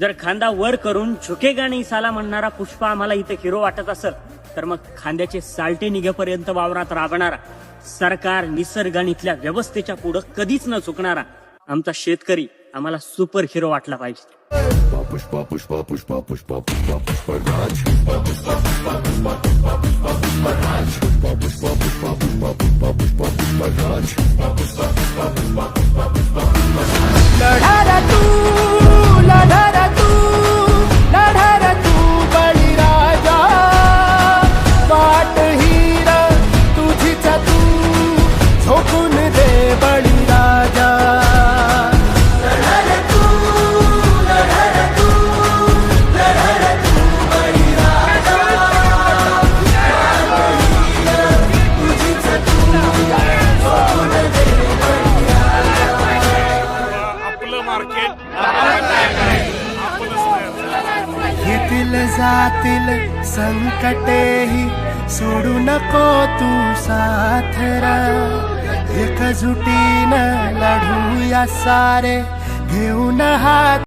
जर खांदा वर करून झुकेगा नाही साला म्हणणारा पुष्पा आम्हाला इथे हिरो वाटत असेल तर मग खांद्याचे साल्टे निघेपर्यंत वावरात राबणारा सरकार निसर्ग आणि इथल्या व्यवस्थेच्या पुढं कधीच न चुकणारा आमचा शेतकरी आम्हाला सुपर हिरो वाटला पाहिजे. Pushpa Pushpa Pushpa Pushpa Pushpa pushpa, Pushpa Pushpa Pushpa Pushpa Pushpa Pushpa pushpa, Pushpa Pushpa Pushpa Pushpa Pushpa Pushpa pushpa, येतील जातील संकटेही सोडू नको तू साथरा एकजुटीनं लढूया सारे. घेऊन हात